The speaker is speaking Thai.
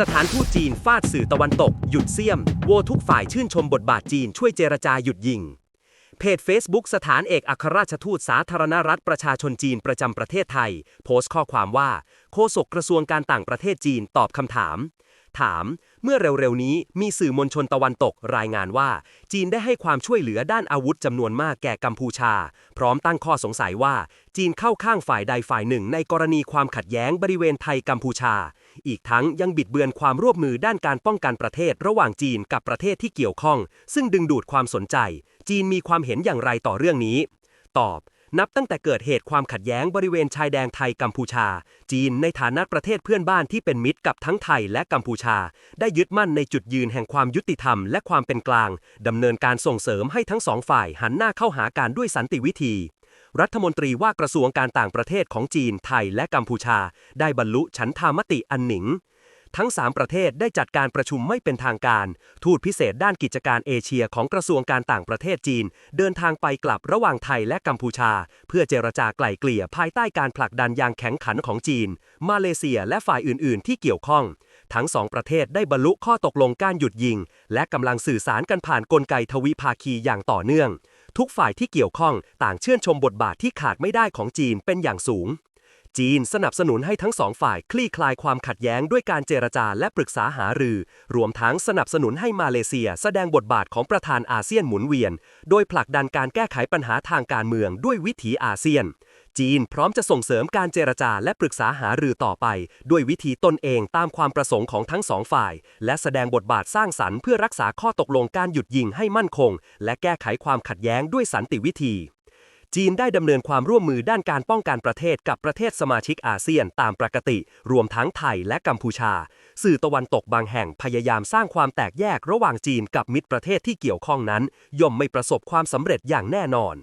สถานทูตจีนฟาดสื่อตะวันตก หยุดเสียม โวทุกฝ่ายชื่นชมบทบาทจีนช่วยเจรจาหยุดยิง เพจ Facebook สถานเอกอัครราชทูตสาธารณรัฐประชาชนจีนประจำประเทศไทย โพสต์ข้อความว่า โฆษกกระทรวงการต่างประเทศจีนตอบคำถาม ถาม เมื่อเร็วๆนี้มีสื่อมวลชนตะวันตกรายงานว่า จีนได้ให้ความช่วยเหลือด้านอาวุธจำนวนมากแก่กัมพูชา พร้อมตั้งข้อสงสัยว่า จีนเข้าข้างฝ่ายใดฝ่ายหนึ่งในกรณีความขัดแย้งบริเวณไทยกัมพูชา อีกทั้งยังบิดเบือนความร่วมมือด้านการป้องกันประเทศระหว่างจีนกับประเทศที่เกี่ยวข้อง ซึ่งดึงดูดความสนใจ จีนมีความเห็นอย่างไรต่อเรื่องนี้ ตอบ นับตั้งแต่เกิดเหตุความขัดแย้งบริเวณชายแดนไทยกัมพูชา จีนในฐานะประเทศเพื่อนบ้านที่เป็นมิตรกับทั้งไทยและกัมพูชา ได้ยึดมั่นในจุดยืนแห่งความยุติธรรมและความเป็นกลาง ดำเนินการส่งเสริมให้ทั้งสองฝ่ายหันหน้าเข้าหาการด้วยสันติวิธี รัฐมนตรีว่ากระทรวงการต่างประเทศของจีน ไทยและกัมพูชา ได้บรรลุฉันทามติอันหนิง ทั้ง 3 ประเทศได้จัดการประชุมไม่เป็นทางการ ทูตพิเศษด้านกิจการเอเชียของกระทรวงการต่างประเทศจีน เดินทางไปกลับระหว่างไทยและกัมพูชา เพื่อเจรจาไกล่เกลี่ยภายใต้การผลักดันอย่างแข็งขันของจีน มาเลเซียและฝ่ายอื่น ๆ ที่เกี่ยวข้อง ทั้งสองประเทศได้บรรลุข้อตกลงการหยุดยิง และกำลังสื่อสารกันผ่านกลไกทวิภาคีอย่างต่อเนื่อง ทุกฝ่ายที่เกี่ยวข้องต่างเชื่นชมบทบาทที่ขาดไม่ได้ของจีนเป็นอย่างสูง จีนสนับสนุนให้ทั้งสองฝ่ายคลี่คลายความขัดแย้งด้วยการเจรจาและปรึกษาหารือ รวมทั้งสนับสนุนให้มาเลเซีย แสดงบทบาทของประธานอาเซียนหมุนเวียน โดยผลักดันการแก้ไขปัญหาทางการเมืองด้วยวิถีอาเซียน จีนพร้อมจะส่งเสริมการเจรจาและปรึกษาหารือต่อไป ด้วยวิธีตนเองตามความประสงค์ของทั้งสองฝ่าย และแสดงบทบาทสร้างสรรค์เพื่อรักษาข้อตกลงการหยุดยิงให้มั่นคง และแก้ไขความขัดแย้งด้วยสันติวิธี จีนได้ดำเนินความร่วมมือด้านการป้องกันประเทศกับประเทศสมาชิกอาเซียนตามปกติ รวมทั้งไทยและกัมพูชา สื่อตะวันตกบางแห่งพยายามสร้างความแตกแยกระหว่างจีนกับมิตรประเทศที่เกี่ยวข้องนั้น ย่อมไม่ประสบความสำเร็จอย่างแน่นอน